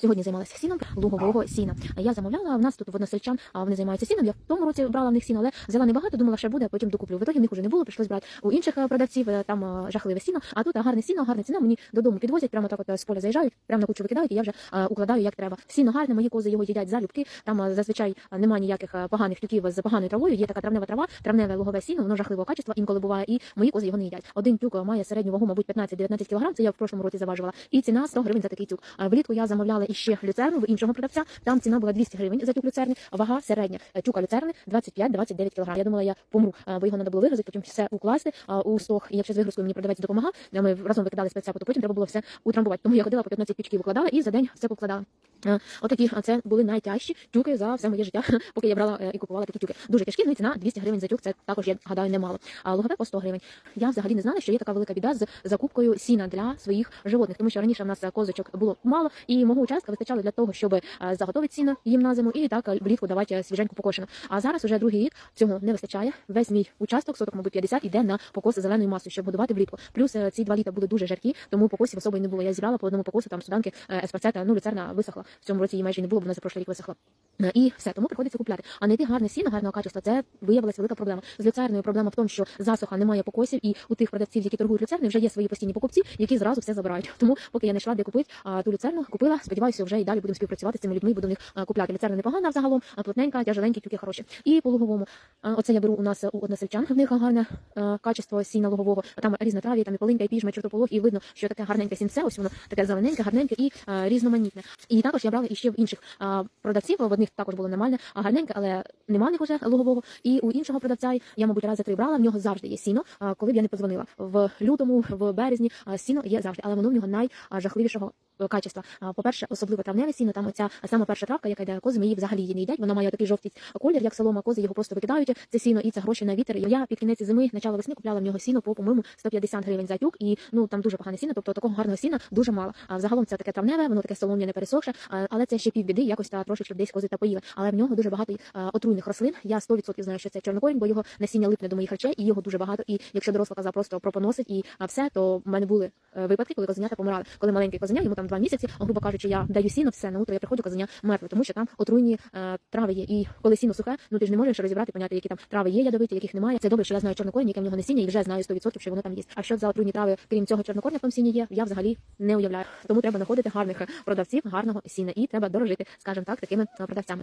Сьогодні займалася сіном лугового сіна. Я замовляла. В нас тут в односельчан, а вони займаються сіном. Я в тому році брала в них сіно, але взяла небагато, думала, що буде, а потім докуплю. В ітогі в них уже не було, прийшлось брати у інших е, продавців. е, Там е, жахливе сіно. А тут гарне сіно, гарна ціна. Мені додому підвозять, прямо так от з поля заїжджають, прямо на кучу викидають, і я вже укладаю як треба. Сіно гарне, мої кози його їдять залюбки. Там зазвичай немає ніяких поганих тюків з поганою травою. Є така травнева трава, травневе лугове сіно, воно жахливого качества, інколи буває, і мої кози його не їдять. Один тюк має середню вагу, мабуть, 15-19 кг. Це я в прошлому році заважувала. І ціна 100 гривень за такий тюк. Влітку я замовляла іще люцерну в іншого продавця. Там ціна була 200 гривень за тюк люцерни, а вага середня. Е, Тюка люцерни 25-29 кг. Я думала, я помру, бо його треба було вигрузити, потім все укласти е, у стох. І якщо з вигрузкою мені продавець допомагав, ми разом викидали спецсепу, то потім треба було все утрамбувати. Тому я ходила по 15 пічків викладала і за день все покладала. Отакі а це були найтяжчі тюки за все моє життя, поки я брала е, і купувала такі тюки. Дуже тяжкі, ну і ціна 200 гривень за тюк. Це також я гадаю немало. А лугове по 100 гривень. Я взагалі не знала, що є така велика біда з закупкою сіна для своїх животних, тому що раніше в нас е, козочок було мало, і мого участка вистачало для того, щоб е, заготовити сіно їм на зиму і так е, влітку давати е, свіженьку покошену. А зараз уже другий рік цього не вистачає. Весь мій участок, соток, мабуть, 50, іде на покос зеленою масою, щоб годувати влітку. Плюс ці два літа були дуже жаркі, тому покосів особо й не було. Я зібрала по одному покосу там суданки еспарцета, ну люцерна висохла. В цьому році її майже не було, бо вона за прошлий рік висохла. Е, І все, тому приходиться купляти. А знайти гарне сіно, гарного качества, це виявилася велика проблема. З люцерною проблема в тому, що засуха немає покосів, і у тих продавців, які торгують люцерною, вже є свої постійні покупці, які зразу все забирають. Тому поки я не йшла, де купити, а ту люцерну купила. Сподіваюся, вже і далі будемо співпрацювати з цими людьми, буду в них е, купляти. Люцерна непогана взагалом, а плотненька, тяжеленькі, тюки хороші. І по луговому. Е, Оце я беру у нас у односельчан. В них гарне е, качество сіна лугового. Там різнотрав'я, там і полинька, і піжма, чортополох, і видно, що таке гарненьке сінце, ось воно таке зелененьке, гарненьке і е, різноманітне. І також я брала іще в інших е, продавців. В одних також було нормальне, а гарненьке, але нема в них уже лугового. І у іншого продавця я, мабуть, рази три брала. В нього завжди є сіно. Коли б я не позвонила в лютому, в березні сіно є завжди, але воно в нього найжахливішого качества. По-перше, особливо травневе сіно, там оця сама перша травка, яка йде кози, ми її взагалі її не їдять. Вона має такий жовтий колір, як солома, кози його просто викидають. Це сіно і це гроші на вітер. Я під кінець зими, начало весни купляла в нього сіно по, по-моєму, 150 гривень за тюк. І ну там дуже погане сіно, тобто такого гарного сіна дуже мало. А загалом це таке травневе, воно таке солом'яне пересохше, але це ще півбіди, якось та трошечки десь кози та поїли. Але в нього дуже багато отруйних рослин. Я 100% знаю, що це чорнокорінь, бо його насіння липне до моїх речей, і його дуже багато. І якщо доросла коза просто пропоносить і все, то в мене були е, випадки, коли козенята помирали. Коли маленький козеня, йому там два місяці, грубо кажучи, я даю сіно, все на утро я приходжу, казання мертве, тому що там отруйні е, трави є. І коли сіно сухе, ну ти ж не можеш розібрати, поняти, які там трави є ядовиті, яких немає. Це добре, що я знаю чорнокорінь, яке в нього насіння, і вже знаю 100%, що воно там є. А що за отруйні трави, крім цього чорнокорня в тому сіні є, я взагалі не уявляю. Тому треба знаходити гарних продавців, гарного сіна, і треба дорожити, скажімо так, такими е, продавцями.